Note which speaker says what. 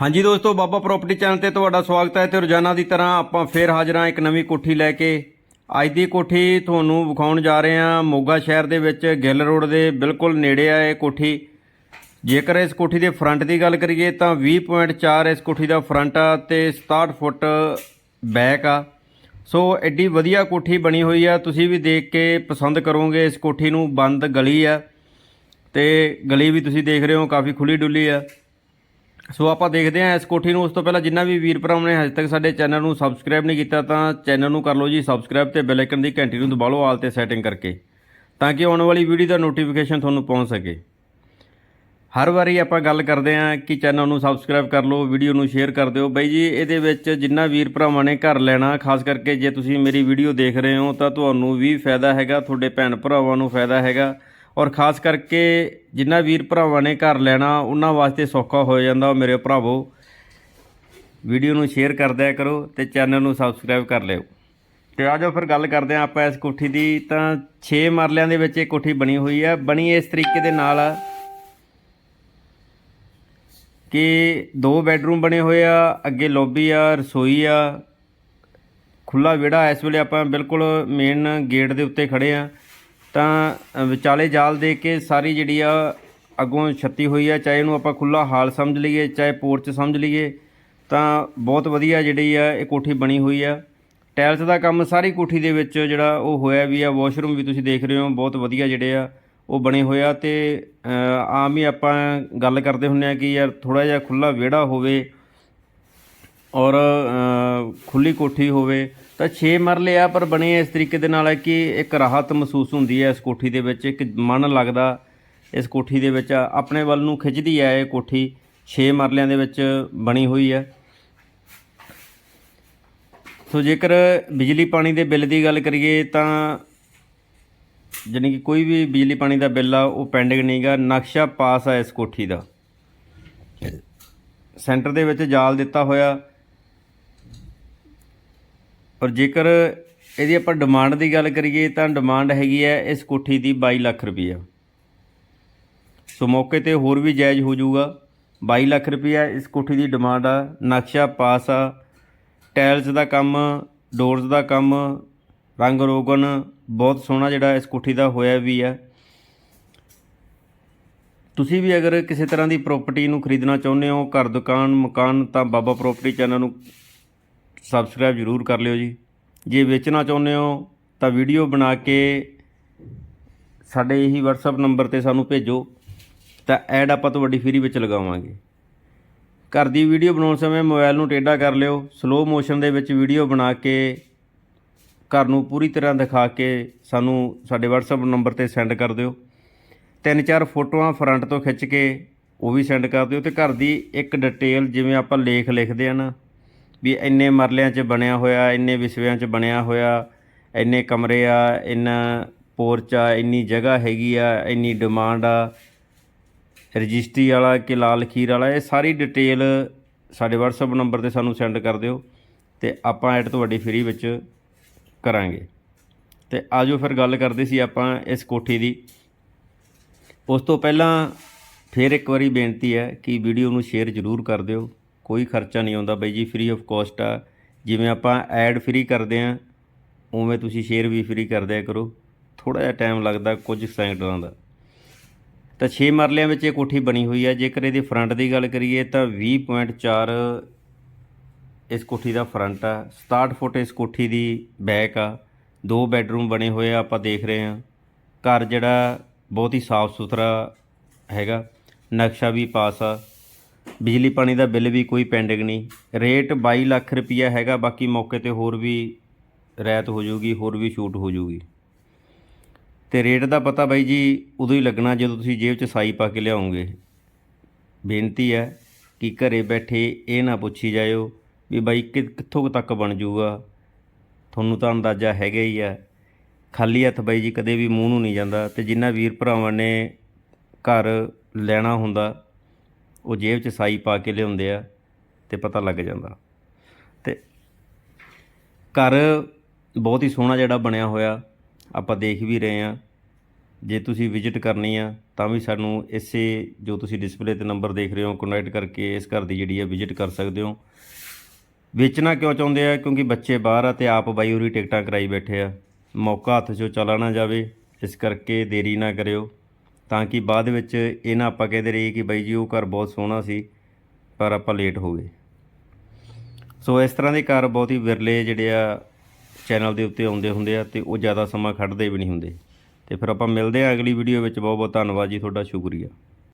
Speaker 1: ਹਾਂਜੀ ਦੋਸਤੋ, ਬਾਬਾ property channel ਤੇ ਤੁਹਾਡਾ ਸਵਾਗਤ ਹੈ ਤੇ ਰੋਜ਼ਾਨਾ ਦੀ ਤਰ੍ਹਾਂ ਆਪਾਂ ਫੇਰ ਹਾਜ਼ਰ ਹਾਂ ਇੱਕ ਨਵੀਂ ਕੋਠੀ ਲੈ ਕੇ। ਅੱਜ ਦੀ ਕੋਠੀ ਤੁਹਾਨੂੰ ਵਿਖਾਉਣ ਜਾ ਰਹੇ ਹਾਂ, ਮੋਗਾ ਸ਼ਹਿਰ ਦੇ ਵਿੱਚ ਗਿੱਲ ਰੋਡ ਦੇ ਬਿਲਕੁਲ ਨੇੜੇ ਆ ਇਹ ਕੋਠੀ। ਜੇਕਰ ਇਸ ਕੋਠੀ ਦੇ ਫਰੰਟ ਦੀ ਗੱਲ ਕਰੀਏ ਤਾਂ 20.4 ਇਸ ਕੋਠੀ ਦਾ ਫਰੰਟ ਆ ਤੇ 67 ਫੁੱਟ ਬੈਕ ਆ। ਸੋ ਐਡੀ ਵਧੀਆ ਕੋਠੀ ਬਣੀ ਹੋਈ ਆ, ਤੁਸੀਂ ਵੀ ਦੇਖ ਕੇ ਪਸੰਦ ਕਰੋਗੇ ਇਸ ਕੋਠੀ ਨੂੰ, ਬੰਦ ਗਲੀ ਆ। ਤੇ ਗਲੀ ਵੀ ਤੁਸੀਂ ਦੇਖ ਰਹੇ ਹੋ, ਕਾਫੀ ਖੁੱਲੀ ਡੁੱਲੀ ਆ। ਸੋ ਆਪਾਂ ਦੇਖਦੇ ਹਾਂ ਇਸ ਕੋਠੀ ਨੂੰ। ਉਸ ਤੋਂ ਪਹਿਲਾਂ ਜਿੰਨਾ ਵੀ ਵੀਰ ਭਰਾਵਾਂ ਨੇ ਹਜੇ ਤੱਕ ਸਾਡੇ ਚੈਨਲ ਨੂੰ ਸਬਸਕ੍ਰਾਈਬ ਨਹੀਂ ਕੀਤਾ ਤਾਂ ਚੈਨਲ ਨੂੰ ਕਰ ਲਓ ਜੀ। ਸਬਸਕ੍ਰਾਈਬ ਤੇ ਬੈਲ ਆਈਕਨ ਦੀ ਘੰਟੀ ਨੂੰ ਦਬਾ ਲਓ ਆਲ ਤੇ ਸੈਟਿੰਗ ਕਰਕੇ, ਤਾਂ ਕਿ ਆਉਣ ਵਾਲੀ ਵੀਡੀਓ ਦਾ ਨੋਟੀਫਿਕੇਸ਼ਨ ਤੁਹਾਨੂੰ ਪਹੁੰਚ ਸਕੇ। ਹਰ ਵਾਰੀ ਆਪਾਂ ਗੱਲ ਕਰਦੇ ਹਾਂ ਕਿ ਚੈਨਲ ਨੂੰ ਸਬਸਕ੍ਰਾਈਬ ਕਰ ਲਓ ਵੀਡੀਓ ਨੂੰ ਸ਼ੇਅਰ ਕਰ ਦਿਓ। ਬਾਈ ਜੀ, ਇਹਦੇ ਵਿੱਚ ਜਿੰਨਾ ਵੀਰ ਭਰਾਵਾਂ ਨੇ ਘਰ ਲੈਣਾ, ਖਾਸ ਕਰਕੇ ਜੇ ਤੁਸੀਂ ਮੇਰੀ ਵੀਡੀਓ ਦੇਖ ਰਹੇ ਹੋ ਤਾਂ ਤੁਹਾਨੂੰ ਵੀ ਫਾਇਦਾ ਹੈਗਾ, ਤੁਹਾਡੇ ਭੈਣ ਭਰਾਵਾਂ ਨੂੰ ਫਾਇਦਾ ਹੈਗਾ। ਔਰ ਖਾਸ ਕਰਕੇ ਜਿਨ੍ਹਾਂ ਵੀਰ ਭਰਾਵਾਂ ਨੇ ਘਰ ਲੈਣਾ, ਉਹਨਾਂ ਵਾਸਤੇ ਸੌਖਾ ਹੋ ਜਾਂਦਾ। ਮੇਰੇ ਭਰਾਵੋ, ਵੀਡੀਓ ਨੂੰ ਸ਼ੇਅਰ ਕਰ ਦਿਆ ਕਰੋ ਤੇ ਚੈਨਲ ਨੂੰ ਸਬਸਕ੍ਰਾਈਬ ਕਰ ਲਿਓ। ਤੇ ਆ ਜਾਓ ਫਿਰ ਗੱਲ ਕਰਦੇ ਹਾਂ ਆਪਾਂ ਇਸ ਕੋਠੀ ਦੀ। ਤਾਂ 6 ਮਰਲਿਆਂ ਦੇ ਵਿੱਚ ਇਹ ਕੋਠੀ ਬਣੀ ਹੋਈ ਹੈ ਬਣੀ ਇਸ ਤਰੀਕੇ ਦੇ ਨਾਲ ਕਿ ਦੋ ਬੈੱਡਰੂਮ ਬਣੇ ਹੋਏ ਆ, ਅੱਗੇ ਲੌਬੀ ਆ, ਰਸੋਈ ਆ ਖੁੱਲਾ ਵਿਹੜਾ। ਇਸ ਵੇਲੇ ਆਪਾਂ ਬਿਲਕੁਲ ਮੇਨ ਗੇਟ ਦੇ ਉੱਤੇ ਖੜੇ ਆ। ਤਾਂ ਵਿਚਾਲੇ ਜਾਲ ਦੇ ਕੇ ਸਾਰੀ ਜਿਹੜੀ ਆ, ਅੱਗੋਂ ਛੱਤੀ ਹੋਈ ਆ, ਚਾਹੇ ਇਹਨੂੰ ਆਪਾਂ ਖੁੱਲਾ ਹਾਲ ਸਮਝ ਲਈਏ, ਚਾਹੇ ਪੋਰਚ ਸਮਝ ਲਈਏ, ਤਾਂ ਬਹੁਤ ਵਧੀਆ ਜਿਹੜੀ ਆ, ਇਹ ਕੋਠੀ ਬਣੀ ਹੋਈ ਆ। ਟਾਇਲਸ ਦਾ ਕੰਮ ਸਾਰੀ ਕੋਠੀ ਦੇ ਵਿੱਚ ਜਿਹੜਾ ਉਹ ਹੋਇਆ ਵੀ ਆ, ਵਾਸ਼ਰੂਮ ਵੀ ਤੁਸੀਂ ਦੇਖ ਰਹੇ ਹੋ, ਬਹੁਤ ਵਧੀਆ ਜਿਹੜੇ ਆ, ਉਹ ਬਣੇ ਹੋਏ ਆ ਤੇ ਆਮ ਹੀ ਆਪਾਂ ਗੱਲ ਕਰਦੇ ਹੁੰਨੇ ਆ ਕਿ ਯਾਰ ਥੋੜਾ ਜਿਹਾ ਖੁੱਲਾ ਵਿਹੜਾ ਹੋਵੇ ਔਰ ਅ, ਖੁੱਲੀ ਕੋਠੀ ਹੋਵੇ ਤਾਂ 6 ਮਰਲੇ ਆ ਪਰ ਬਣੇ ਇਸ ਤਰੀਕੇ ਦੇ ਨਾਲ ਹੈ ਕਿ ਇੱਕ ਰਾਹਤ ਮਹਿਸੂਸ ਹੁੰਦੀ ਹੈ ਇਸ ਕੋਠੀ ਦੇ ਵਿੱਚ ਇੱਕ ਮਨ ਲੱਗਦਾ ਇਸ ਕੋਠੀ ਦੇ ਵਿੱਚ ਆਪਣੇ ਵੱਲ ਨੂੰ ਖਿੱਚਦੀ ਹੈ ਇਹ ਕੋਠੀ 6 ਮਰਲਿਆਂ ਦੇ ਵਿੱਚ ਬਣੀ ਹੋਈ ਹੈ। ਸੋ ਜੇਕਰ ਬਿਜਲੀ ਪਾਣੀ ਦੇ ਬਿੱਲ ਦੀ ਗੱਲ ਕਰੀਏ ਤਾਂ ਜਾਣੀ ਕਿ ਕੋਈ ਵੀ ਬਿਜਲੀ ਪਾਣੀ ਦਾ ਬਿੱਲ ਆ ਉਹ ਪੈਂਡਿੰਗ ਨਹੀਂਗਾ ਨਕਸ਼ਾ ਪਾਸ ਆ ਇਸ ਕੋਠੀ ਦਾ। ਸੈਂਟਰ ਦੇ ਵਿੱਚ ਜਾਲ ਦਿੱਤਾ ਹੋਇਆ ਔਰ ਜੇਕਰ ਇਹਦੀ ਆਪਾਂ ਡਿਮਾਂਡ ਦੀ ਗੱਲ ਕਰੀਏ, ਤਾਂ ਡਿਮਾਂਡ ਹੈਗੀ ਹੈ ਇਸ ਕੋਠੀ ਦੀ 22 ਲੱਖ ਰੁਪਈਆ। ਸੋ ਮੌਕੇ ਤੇ ਹੋਰ ਵੀ ਜਾਇਜ਼ ਹੋ ਜਾਊਗਾ। 22 ਲੱਖ ਰੁਪਈਆ ਇਸ ਕੋਠੀ ਦੀ ਡਿਮਾਂਡ ਆ। ਨਕਸ਼ਾ ਪਾਸ ਆ। ਟਾਇਲਸ ਦਾ ਕੰਮ ਡੋਰਸ ਦਾ ਕੰਮ, ਰੰਗ ਰੋਗਨ, ਬਹੁਤ ਸੋਹਣਾ ਜਿਹੜਾ ਇਸ ਕੋਠੀ ਦਾ ਹੋਇਆ ਵੀ ਹੈ ਤੁਸੀਂ ਵੀ ਅਗਰ ਕਿਸੇ ਤਰ੍ਹਾਂ ਦੀ ਪ੍ਰਾਪਰਟੀ ਨੂੰ ਖਰੀਦਣਾ ਚਾਹੁੰਦੇ ਹੋ, ਘਰ, ਦੁਕਾਨ, ਮਕਾਨ, ਤਾਂ ਬਾਬਾ ਪ੍ਰਾਪਰਟੀ ਚੈਨਲ ਨੂੰ ਸਬਸਕ੍ਰਾਈਬ ਜ਼ਰੂਰ ਕਰ ਲਿਓ ਜੀ। ਜੇ ਵੇਚਣਾ ਚਾਹੁੰਦੇ ਹੋ ਤਾਂ ਵੀਡੀਓ ਬਣਾ ਕੇ ਸਾਡੇ ਇਹੀ WhatsApp ਨੰਬਰ ਤੇ ਸਾਨੂੰ ਭੇਜੋ, ਤਾਂ ਐਡ ਆਪਾਂ ਤੁਹਾਡੀ ਫ੍ਰੀ ਵਿੱਚ ਲਗਾਵਾਂਗੇ। ਘਰ ਦੀ ਵੀਡੀਓ ਬਣਾਉਣ ਸਮੇਂ ਮੋਬਾਈਲ ਨੂੰ ਟੇਢਾ ਕਰ ਲਿਓ ਸਲੋ ਮੋਸ਼ਨ ਦੇ ਵਿੱਚ ਵੀਡੀਓ ਬਣਾ ਕੇ ਘਰ ਨੂੰ ਪੂਰੀ ਤਰ੍ਹਾਂ ਦਿਖਾ ਕੇ ਸਾਨੂੰ ਸਾਡੇ WhatsApp ਨੰਬਰ ਤੇ ਸੈਂਡ ਕਰ ਦਿਓ। ਤਿੰਨ ਚਾਰ ਫੋਟੋਆਂ ਫਰੰਟ ਤੋਂ ਖਿੱਚ ਕੇ ਉਹ ਵੀ ਸੈਂਡ ਕਰ ਦਿਓ ਤੇ ਘਰ ਦੀ ਇੱਕ ਡਿਟੇਲ ਜਿਵੇਂ ਆਪਾਂ ਲੇਖ ਲਿਖਦੇ ਆ ਨਾ ਵੀ ਇੰਨੇ ਮਰਲਿਆਂ 'ਚ ਬਣਿਆ ਹੋਇਆ, ਇੰਨੇ ਵਿਸਵਿਆਂ 'ਚ ਬਣਿਆ ਹੋਇਆ, ਇੰਨੇ ਕਮਰੇ ਆ, ਇੰਨਾ ਪੋਰਚ ਆ, ਇੰਨੀ ਜਗ੍ਹਾ ਹੈਗੀ ਆ, ਇੰਨੀ ਡਿਮਾਂਡ ਆ। ਰਜਿਸਟਰੀ ਵਾਲਾ ਕਿ ਲਾਲ ਖੀਰ ਵਾਲਾ, ਇਹ ਸਾਰੀ ਡਿਟੇਲ ਸਾਡੇ WhatsApp ਨੰਬਰ ਤੇ ਸਾਨੂੰ ਸੈਂਡ ਕਰ ਦਿਓ ਤੇ ਆਪਾਂ ਐਡ ਤੁਹਾਡੀ ਫ੍ਰੀ ਵਿੱਚ ਕਰਾਂਗੇ। ਤੇ ਆਜੋ ਫਿਰ ਗੱਲ ਕਰਦੇ ਸੀ ਆਪਾਂ ਇਸ ਕੋਠੀ ਦੀ। ਉਸ ਤੋਂ ਪਹਿਲਾਂ ਫਿਰ ਇੱਕ ਵਾਰੀ ਬੇਨਤੀ ਹੈ ਕਿ ਵੀਡੀਓ ਨੂੰ ਸ਼ੇਅਰ ਜ਼ਰੂਰ ਕਰ ਦਿਓ। ਕੋਈ ਖਰਚਾ ਨਹੀਂ ਆਉਂਦਾ ਬਾਈ ਜੀ ਫ੍ਰੀ ਆਫ ਕਾਸਟ ਆ। ਜਿਵੇਂ ਆਪਾਂ ਐਡ ਫ੍ਰੀ ਕਰਦੇ ਆ, ਉਵੇਂ ਤੁਸੀਂ ਸ਼ੇਅਰ ਵੀ ਫ੍ਰੀ ਕਰ ਦਿਆ ਕਰੋ। ਥੋੜਾ ਜਿਹਾ ਟਾਈਮ ਲੱਗਦਾ ਕੁਝ ਸੈਕਿੰਡਾਂ ਦਾ। ਤਾਂ 6 ਮਰਲਿਆਂ ਵਿੱਚ ਇਹ ਕੋਠੀ ਬਣੀ ਹੋਈ ਹੈ ਜੇਕਰ ਇਹਦੇ ਫਰੰਟ ਦੀ ਗੱਲ ਕਰੀਏ ਤਾਂ 20.4 ਇਸ ਕੋਠੀ ਦਾ ਫਰੰਟ ਆ। 67 ਫੁੱਟ ਇਸ ਕੋਠੀ ਦੀ ਬੈਕ ਆ। ਦੋ ਬੈੱਡਰੂਮ ਬਣੇ ਹੋਏ ਆ, ਆਪਾਂ ਦੇਖ ਰਹੇ ਹਾਂ ਘਰ ਜਿਹੜਾ ਬਹੁਤ ਹੀ ਸਾਫ਼ ਸੁਥਰਾ ਹੈਗਾ। ਨਕਸ਼ਾ ਵੀ ਪਾਸ ਆ। ਬਿਜਲੀ ਪਾਣੀ ਦਾ ਬਿੱਲ ਵੀ ਕੋਈ ਪੈਂਡਿੰਗ ਨਹੀਂ। ਰੇਟ 22 ਲੱਖ ਰੁਪਈਆ ਹੈਗਾ, ਬਾਕੀ ਮੌਕੇ ਤੇ ਹੋਰ ਵੀ ਰਿਆਇਤ ਹੋ ਜਾਊਗੀ, ਹੋਰ ਵੀ ਛੂਟ ਹੋ ਜਾਊਗੀ। ਤੇ ਰੇਟ ਦਾ ਪਤਾ ਬਾਈ ਜੀ, ਉਦੋਂ ਹੀ ਲੱਗਣਾ ਜਦੋਂ ਤੁਸੀਂ ਜੇਬ 'ਚ ਸਾਈ ਪਾ ਕੇ ਲਿਆਉਂਗੇ ਬੇਨਤੀ ਹੈ ਕਿ ਘਰੇ ਬੈਠੇ ਇਹ ਨਾ ਪੁੱਛੀ ਜਾਇਓ ਵੀ ਬਾਈ ਕਿ, ਕਿੱਥੋਂ ਤੱਕ ਬਣ ਜਾਊਗਾ। ਤੁਹਾਨੂੰ ਤਾਂ ਅੰਦਾਜ਼ਾ ਹੈਗਾ ਹੀ ਆ। ਖਾਲੀ ਹੱਥ ਬਾਈ ਜੀ ਕਦੇ ਵੀ ਮੂੰਹ ਨੂੰ ਨਹੀਂ ਜਾਂਦਾ ਤੇ ਜਿਨ੍ਹਾਂ ਵੀਰ ਭਰਾਵਾਂ ਨੇ ਘਰ ਲੈਣਾ ਹੁੰਦਾ ਉਹ ਜੇਬ 'ਚ ਸਾਈ ਪਾ ਕੇ ਲਿਆਉਂਦੇ ਆ ਤੇ ਪਤਾ ਲੱਗ ਜਾਂਦਾ। ਤੇ ਘਰ ਬਹੁਤ ਹੀ ਸੋਹਣਾ ਜਿਹੜਾ ਬਣਿਆ ਹੋਇਆ, ਆਪਾਂ ਦੇਖ ਵੀ ਰਹੇ ਆ ਜੇ ਤੁਸੀਂ ਵਿਜ਼ਿਟ ਕਰਨੀ ਆ, ਤਾਂ ਵੀ ਸਾਨੂੰ ਇਸੇ ਜੋ ਤੁਸੀਂ ਡਿਸਪਲੇ ਤੇ ਨੰਬਰ ਦੇਖ ਰਹੇ ਹੋ ਕੰਟੈਕਟ ਕਰਕੇ ਇਸ ਘਰ ਦੀ ਜਿਹੜੀ ਆ ਵਿਜ਼ਿਟ ਕਰ ਸਕਦੇ ਹੋ। ਵੇਚਣਾ ਕਿਉਂ ਚਾਹੁੰਦੇ ਆ? ਕਿਉਂਕਿ ਬੱਚੇ ਬਾਹਰ ਆ ਤੇ ਆਪ ਬਾਈ ਹੋਰੀ ਟਿਕਟਾਂ ਕਰਾਈ ਬੈਠੇ ਆ। ਮੌਕਾ ਹੱਥ 'ਚੋਂ ਚਲਾ ਨਾ ਜਾਵੇ, ਇਸ ਕਰਕੇ ਦੇਰੀ ਨਾ ਕਰਿਓ। ਤਾਂ ਕਿ ਬਾਅਦ ਵਿੱਚ ਇਹ ਨਾ ਆਪਾਂ ਕਹਿੰਦੇ ਰਹੀਏ ਕਿ ਬਾਈ ਜੀ ਉਹ ਘਰ ਬਹੁਤ ਸੋਹਣਾ ਸੀ, ਪਰ ਆਪਾਂ ਲੇਟ ਹੋ ਗਏ। ਸੋ ਇਸ ਤਰ੍ਹਾਂ ਦੇ ਘਰ ਬਹੁਤ ਹੀ ਵਿਰਲੇ ਜਿਹੜੇ ਆ ਚੈਨਲ ਦੇ ਉੱਤੇ ਆਉਂਦੇ ਹੁੰਦੇ ਆ ਤੇ ਉਹ ਜ਼ਿਆਦਾ ਸਮਾਂ ਖੜਦੇ ਵੀ ਨਹੀਂ ਹੁੰਦੇ। ਤੇ ਫਿਰ ਆਪਾਂ ਮਿਲਦੇ ਆ ਅਗਲੀ ਵੀਡੀਓ ਵਿੱਚ। ਬਹੁਤ ਬਹੁਤ ਧੰਨਵਾਦ ਜੀ, ਤੁਹਾਡਾ ਸ਼ੁਕਰੀਆ।